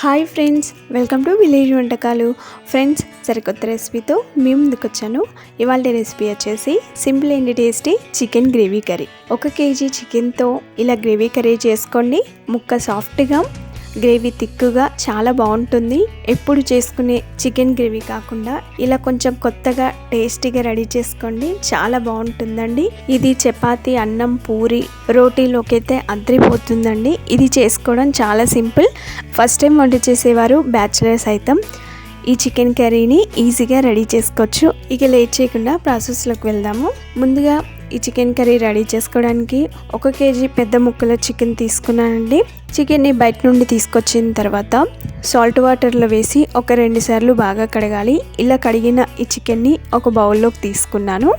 Hi friends welcome to village వంటకాలు. Friends సరికొత్త రెసిపీతో మేము ముందుకు వచ్చాను ఇవాళ రెసిపీ వచ్చేసి simple and tasty chicken gravy curry. ఒక కేజీ చికెన్తో ఇలా గ్రేవీ కర్రీ చేసుకోండి. ముక్క సాఫ్ట్గా గ్రేవీ తిక్కుగా చాలా బాగుంటుంది. ఎప్పుడు చేసుకునే చికెన్ గ్రేవీ కాకుండా ఇలా కొంచెం కొత్తగా టేస్టీగా రెడీ చేసుకోండి. చాలా బాగుంటుందండి. ఇది చపాతి అన్నం పూరి రోటీలోకి అయితే అద్రిపోతుందండి ఇది చేసుకోవడం చాలా సింపుల్. ఫస్ట్ టైం వంట చేసేవారు బ్యాచిలర్స్ అయితే. ఈ చికెన్ కర్రీని ఈజీగా రెడీ చేసుకోవచ్చు. ఇక లేట్ చేయకుండా ప్రాసెస్లోకి వెళ్దాము. ముందుగా ఈ చికెన్ కర్రీ రెడీ చేసుకోవడానికి ఒక కేజీ పెద్ద ముక్కల చికెన్ తీసుకున్నానండి. చికెన్ని బయట నుండి తీసుకొచ్చిన తర్వాత సాల్ట్ వాటర్లో వేసి ఒక రెండు సార్లు బాగా కడగాలి. ఇలా కడిగిన ఈ చికెన్ని ఒక బౌల్లోకి తీసుకున్నాను.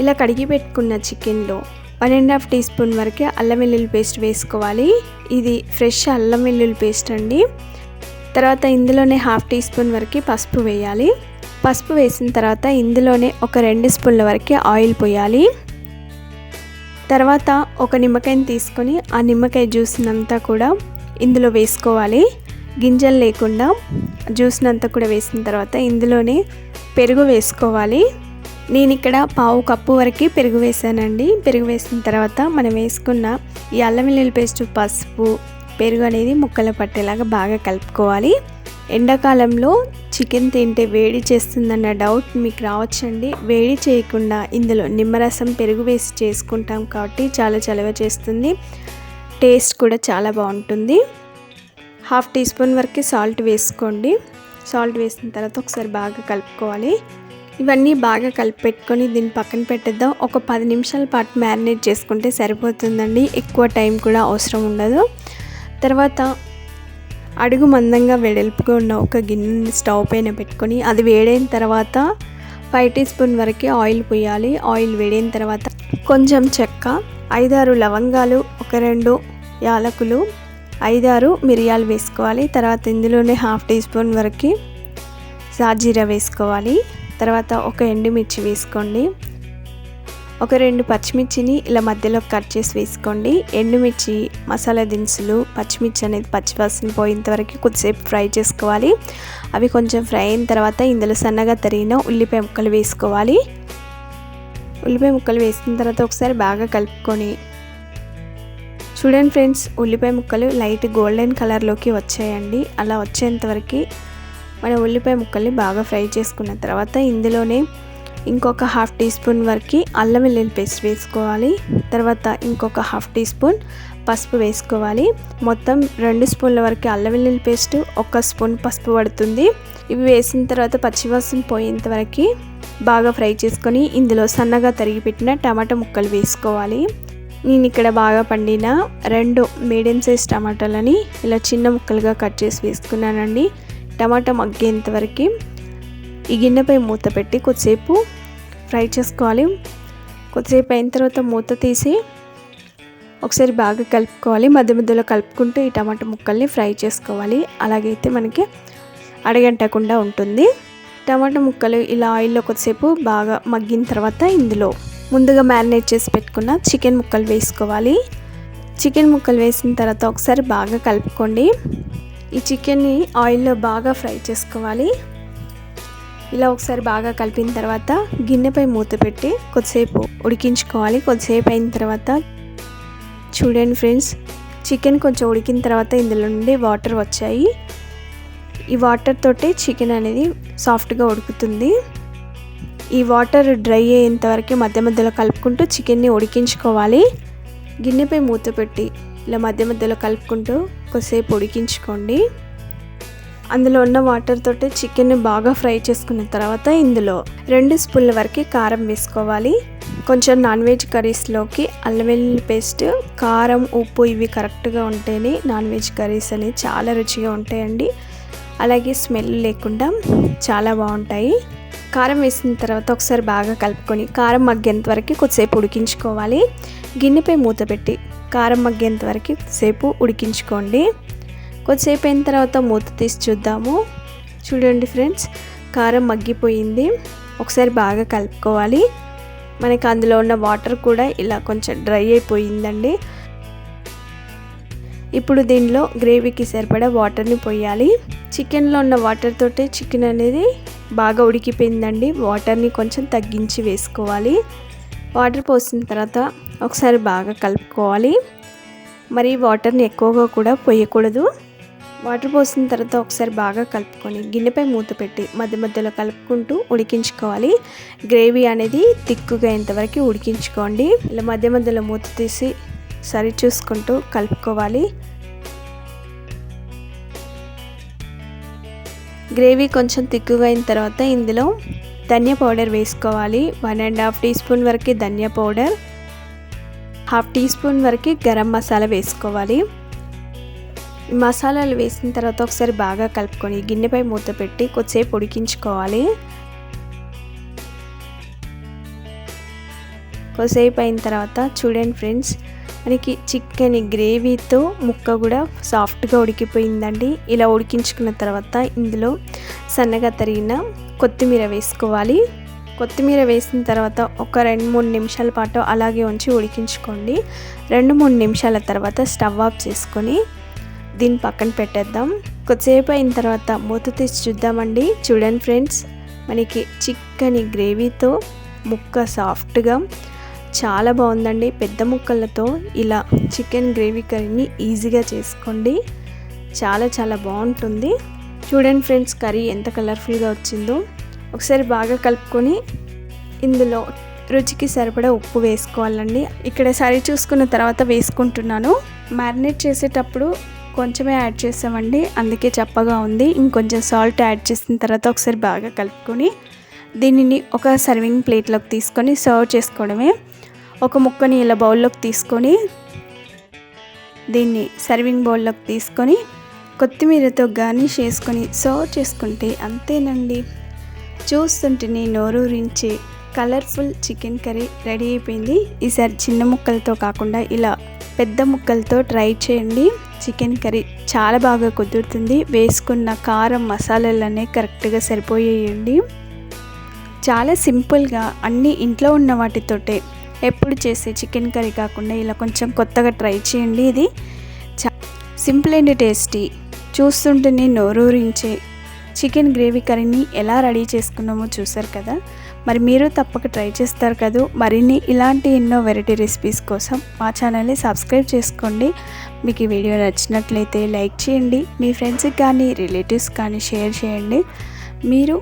ఇలా కడిగి పెట్టుకున్న చికెన్లో one and half teaspoon వరకే అల్లం వెల్లుల్లి పేస్ట్ వేసుకోవాలి. ఇది ఫ్రెష్ అల్లం వెల్లుల్లి పేస్ట్ అండి. తర్వాత ఇందులోనే హాఫ్ టీ స్పూన్ వరకు పసుపు వేయాలి. పసుపు వేసిన తర్వాత ఇందులోనే ఒక రెండు స్పూన్ల వరకు ఆయిల్ పోయాలి. తర్వాత ఒక నిమ్మకాయని తీసుకొని ఆ నిమ్మకాయ జ్యూస్నంతా కూడా ఇందులో వేసుకోవాలి. గింజలు లేకుండా జ్యూస్నంతా కూడా వేసిన తర్వాత ఇందులోనే పెరుగు వేసుకోవాలి. నేను ఇక్కడ పావు కప్పు వరకు పెరుగు వేసానండి. పెరుగు వేసిన తర్వాత మనం వేసుకున్న ఈ అల్లం వెల్లుల్లి పేస్ట్ పసుపు పెరుగు అనేది ముక్కలు పట్టేలాగా బాగా కలుపుకోవాలి. ఎండాకాలంలో చికెన్ తింటే వేడి చేస్తుందన్న డౌట్ మీకు రావచ్చండి. వేడి చేయకుండా ఇందులో నిమ్మరసం పెరుగు వేసి చేసుకుంటాం కాబట్టి చాలా చలవ చేస్తుంది. టేస్ట్ కూడా చాలా బాగుంటుంది. హాఫ్ టీ స్పూన్ వరకు సాల్ట్ వేసుకోండి. సాల్ట్ వేసిన తర్వాత ఒకసారి బాగా కలుపుకోవాలి. ఇవన్నీ బాగా కలిపెట్టుకొని దీన్ని పక్కన పెట్టేద్దాం. ఒక పది నిమిషాల పాటు మ్యారినేట్ చేసుకుంటే సరిపోతుందండి. ఎక్కువ టైం కూడా అవసరం ఉండదు. తర్వాత అడుగు మందంగా వెడల్పుగా ఉన్న ఒక గిన్నెని స్టవ్ పైన పెట్టుకొని అది వేడైన తర్వాత ఫైవ్ టీ స్పూన్ వరకు ఆయిల్ పోయాలి. ఆయిల్ వేడైన తర్వాత కొంచెం చెక్క ఐదారు లవంగాలు ఒక రెండు యాలకులు ఐదారు మిరియాలు వేసుకోవాలి. తర్వాత ఇందులోనే హాఫ్ టీ స్పూన్ వరకు సాజీరా వేసుకోవాలి. తర్వాత ఒక ఎండుమిర్చి వేసుకోండి. ఒక రెండు పచ్చిమిర్చిని ఇలా మధ్యలో కట్ చేసి వేసుకోండి. ఎండుమిర్చి మసాలా దినుసులు పచ్చిమిర్చి అనేది పచ్చివాసన పోయేంత వరకు కొద్దిసేపు ఫ్రై చేసుకోవాలి. అవి కొంచెం ఫ్రై అయిన తర్వాత ఇందులో సన్నగా తరిగిన ఉల్లిపాయ ముక్కలు వేసుకోవాలి. ఉల్లిపాయ ముక్కలు వేసిన తర్వాత ఒకసారి బాగా కలుపుకొని చూడండి ఫ్రెండ్స్ ఉల్లిపాయ ముక్కలు లైట్ గోల్డెన్ కలర్లోకి వచ్చాయండి. అలా వచ్చేంతవరకు మన ఉల్లిపాయ ముక్కల్ని బాగా ఫ్రై చేసుకున్న తర్వాత ఇందులోనే ఇంకొక హాఫ్ టీ స్పూన్ వరకు అల్లం వెల్లుల్లి పేస్ట్ వేసుకోవాలి. తర్వాత ఇంకొక హాఫ్ టీ స్పూన్ పసుపు వేసుకోవాలి. మొత్తం రెండు స్పూన్ల వరకు అల్లం వెల్లుల్లి పేస్ట్ ఒక స్పూన్ పసుపు పడుతుంది. ఇవి వేసిన తర్వాత పచ్చివాసన పోయేంత వరకు బాగా ఫ్రై చేసుకొని ఇందులో సన్నగా తరిగి పెట్టిన టమాటా ముక్కలు వేసుకోవాలి. నేను ఇక్కడ బాగా పండిన రెండు మీడియం సైజ్ టమాటాలని ఇలా చిన్న ముక్కలుగా కట్ చేసి వేసుకున్నానండి. టమాటా మగ్గేంత వరకు ఈ గిన్నెపై మూత పెట్టి కొద్దిసేపు ఫ్రై చేసుకోవాలి. కొద్దిసేపు అయిన తర్వాత మూత తీసి ఒకసారి బాగా కలుపుకోవాలి. మధ్య మధ్యలో కలుపుకుంటూ ఈ టమాటా ముక్కల్ని ఫ్రై చేసుకోవాలి. అలాగైతే మనకి అడగంటకుండా ఉంటుంది. టమాటా ముక్కలు ఇలా ఆయిల్లో కొద్దిసేపు బాగా మగ్గిన తర్వాత ఇందులో ముందుగా మ్యారినేట్ చేసి పెట్టుకున్న చికెన్ ముక్కలు వేసుకోవాలి. చికెన్ ముక్కలు వేసిన తర్వాత ఒకసారి బాగా కలుపుకోండి. ఈ చికెన్ని ఆయిల్లో బాగా ఫ్రై చేసుకోవాలి. ఇలా ఒకసారి బాగా కలిపిన తర్వాత గిన్నెపై మూత పెట్టి కొద్దిసేపు ఉడికించుకోవాలి. కొద్దిసేపు అయిన తర్వాత చూడండి ఫ్రెండ్స్ చికెన్ కొంచెం ఉడికిన తర్వాత ఇందులో నుండి వాటర్ వచ్చాయి. ఈ వాటర్ తోటి చికెన్ అనేది సాఫ్ట్గా ఉడుకుతుంది. ఈ వాటర్ డ్రై అయ్యేంతవరకు మధ్య మధ్యలో కలుపుకుంటూ చికెన్ని ఉడికించుకోవాలి. గిన్నెపై మూత పెట్టి ఇలా మధ్య మధ్యలో కలుపుకుంటూ కొద్దిసేపు ఉడికించుకోండి. అందులో ఉన్న వాటర్ తోటి చికెన్ బాగా ఫ్రై చేసుకున్న తర్వాత ఇందులో రెండు స్పూన్ల వరకు కారం వేసుకోవాలి. కొంచెం నాన్ వెజ్ కర్రీస్లోకి అల్లం వెల్లుల్లి పేస్ట్ కారం ఉప్పు ఇవి కరెక్ట్గా ఉంటేనే నాన్ వెజ్ కర్రీస్ అనేవి చాలా రుచిగా ఉంటాయండి. అలాగే స్మెల్ లేకుండా చాలా బాగుంటాయి. కారం వేసిన తర్వాత ఒకసారి బాగా కలుపుకొని కారం మగ్గేంత వరకు కొద్దిసేపు ఉడికించుకోవాలి. గిన్నెపై మూత పెట్టి కారం మగ్గేంత వరకు సేపు ఉడికించుకోండి. కొద్దిసేపు అయిన తర్వాత మూత తీసి చూద్దాము. చూడండి ఫ్రెండ్స్ కారం మగ్గిపోయింది. ఒకసారి బాగా కలుపుకోవాలి. మనకి అందులో ఉన్న వాటర్ కూడా ఇలా కొంచెం డ్రై అయిపోయిందండి. ఇప్పుడు దీనిలో గ్రేవీకి సరిపడా వాటర్ని పోయాలి. చికెన్లో ఉన్న వాటర్ తోటే చికెన్ అనేది బాగా ఉడికిపోయిందండి. వాటర్ని కొంచెం తగ్గించి వేసుకోవాలి. వాటర్ పోసిన తర్వాత ఒకసారి బాగా కలుపుకోవాలి. మరి వాటర్ని ఎక్కువగా కూడా పోయకూడదు. వాటర్ పోసిన తర్వాత ఒకసారి బాగా కలుపుకొని గిన్నెపై మూత పెట్టి మధ్య మధ్యలో కలుపుకుంటూ ఉడికించుకోవాలి. గ్రేవీ అనేది తిక్కుగా ఇంతవరకు ఉడికించుకోండి. ఇలా మధ్య మధ్యలో మూత తీసి సరి చూసుకుంటూ కలుపుకోవాలి. గ్రేవీ కొంచెం తిక్కుగా అయిన తర్వాత ఇందులో ధనియా పౌడర్ వేసుకోవాలి. One and half teaspoon వరకు ధనియా పౌడర్ హాఫ్ టీ స్పూన్ వరకు గరం మసాలా వేసుకోవాలి. మసాలాలు వేసిన తర్వాత ఒకసారి బాగా కలుపుకొని గిన్నెపై మూత పెట్టి కొద్దిసేపు ఉడికించుకోవాలి. కొద్దిసేపు అయిన తర్వాత చూడండి ఫ్రెండ్స్ మనకి చికెన్ గ్రేవీతో ముక్క కూడా సాఫ్ట్గా ఉడికిపోయిందండి. ఇలా ఉడికించుకున్న తర్వాత ఇందులో సన్నగా తరిగిన కొత్తిమీర వేసుకోవాలి. కొత్తిమీర వేసిన తర్వాత ఒక రెండు మూడు నిమిషాల పాటు అలాగే ఉంచి ఉడికించుకోండి. రెండు మూడు నిమిషాల తర్వాత స్టవ్ ఆఫ్ చేసుకొని దీన్ని పక్కన పెట్టేద్దాం. కొద్దిసేపు అయిన తర్వాత మూత తీసి చూద్దామండి. చూడండి ఫ్రెండ్స్ మనకి చిక్కని గ్రేవీతో ముక్క సాఫ్ట్గా చాలా బాగుందండి. పెద్ద ముక్కలతో ఇలా చికెన్ గ్రేవీ కర్రీని ఈజీగా చేసుకోండి. చాలా చాలా బాగుంటుంది. చూడండి ఫ్రెండ్స్ కర్రీ ఎంత కలర్ఫుల్గా వచ్చిందో. ఒకసారి బాగా కలుపుకొని ఇందులో రుచికి సరిపడా ఉప్పు వేసుకోవాలండి. ఇక్కడ సరి చూసుకున్న తర్వాత వేసుకుంటున్నాను. మ్యారినేట్ చేసేటప్పుడు కొంచెమే యాడ్ చేసామండి. అందుకే చప్పగా ఉంది. ఇంకొంచెం సాల్ట్ యాడ్ చేసిన తర్వాత ఒకసారి బాగా కలుపుకొని దీనిని ఒక సర్వింగ్ ప్లేట్లోకి తీసుకొని సర్వ్ చేసుకోవడమే. ఒక ముక్కని ఇలా బౌల్లోకి తీసుకొని దీన్ని సర్వింగ్ బౌల్లోకి తీసుకొని కొత్తిమీరతో గార్నిష్ చేసుకొని సర్వ్ చేసుకుంటే అంతేనండి. చూస్తుంటేనే నోరూరించే కలర్ఫుల్ చికెన్ కర్రీ రెడీ అయిపోయింది. ఈసారి చిన్న ముక్కలతో కాకుండా ఇలా పెద్ద ముక్కలతో ట్రై చేయండి. చికెన్ కర్రీ చాలా బాగా కుదురుతుంది. వేసుకున్న కారం మసాలాలనే కరెక్ట్గా సరిపోయేయండి. చాలా సింపుల్గా అన్నీ ఇంట్లో ఉన్న వాటితోటే ఎప్పుడు చేసే చికెన్ కర్రీ కాకుండా ఇలా కొంచెం కొత్తగా ట్రై చేయండి. ఇది చా సింపుల్ అండ్ టేస్టీ. చూస్తుంటేనే నోరూరించే. చికెన్ గ్రేవీ కర్రీని ఎలా రెడీ చేసుకున్నామో చూసారు కదా? మరి మీరు తప్పక ట్రై చేస్తారు కదా. మరిన్ని ఇలాంటి ఎన్నో వెరైటీ రెసిపీస్ కోసం మా ఛానల్ని సబ్స్క్రైబ్ చేసుకోండి. మీకు ఈ వీడియో నచ్చినట్లయితే లైక్ చేయండి. మీ ఫ్రెండ్స్కి కానీ రిలేటివ్స్ కానీ షేర్ చేయండి. మీరు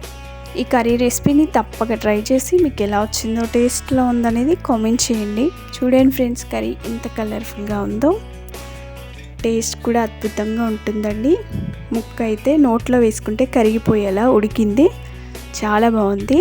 ఈ కర్రీ రెసిపీని తప్పక ట్రై చేసి మీకు ఎలా వచ్చిందో టేస్ట్లో ఉందనేది కామెంట్ చేయండి. చూడండి ఫ్రెండ్స్ కర్రీ ఎంత కలర్ఫుల్గా ఉందో. టేస్ట్ కూడా అద్భుతంగా ఉంటుందండి. ముక్క అయితే నోట్లో వేసుకుంటే కరిగిపోయేలా ఉడికింది. చాలా బాగుంది.